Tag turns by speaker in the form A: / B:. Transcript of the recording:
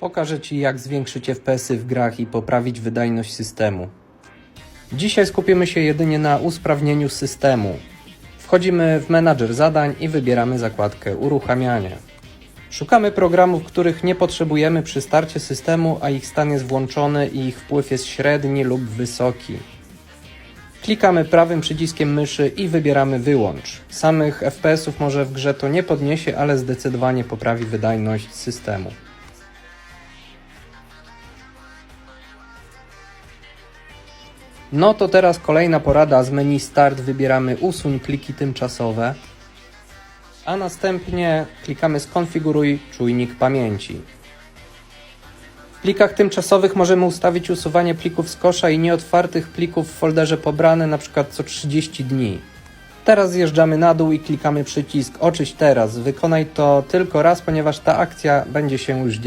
A: Pokażę Ci, jak zwiększyć FPS-y w grach i poprawić wydajność systemu. Dzisiaj skupimy się jedynie na usprawnieniu systemu. Wchodzimy w menadżer zadań i wybieramy zakładkę Uruchamianie. Szukamy programów, których nie potrzebujemy przy starcie systemu, a ich stan jest włączony i ich wpływ jest średni lub wysoki. Klikamy prawym przyciskiem myszy i wybieramy wyłącz. Samych FPS-ów może w grze to nie podniesie, ale zdecydowanie poprawi wydajność systemu. No to teraz kolejna porada z menu Start wybieramy usuń pliki tymczasowe, a następnie klikamy skonfiguruj czujnik pamięci. W plikach tymczasowych możemy ustawić usuwanie plików z kosza i nieotwartych plików w folderze pobrane np. co 30 dni. Teraz zjeżdżamy na dół i klikamy przycisk oczyść teraz. Wykonaj to tylko raz, ponieważ ta akcja będzie się już działa.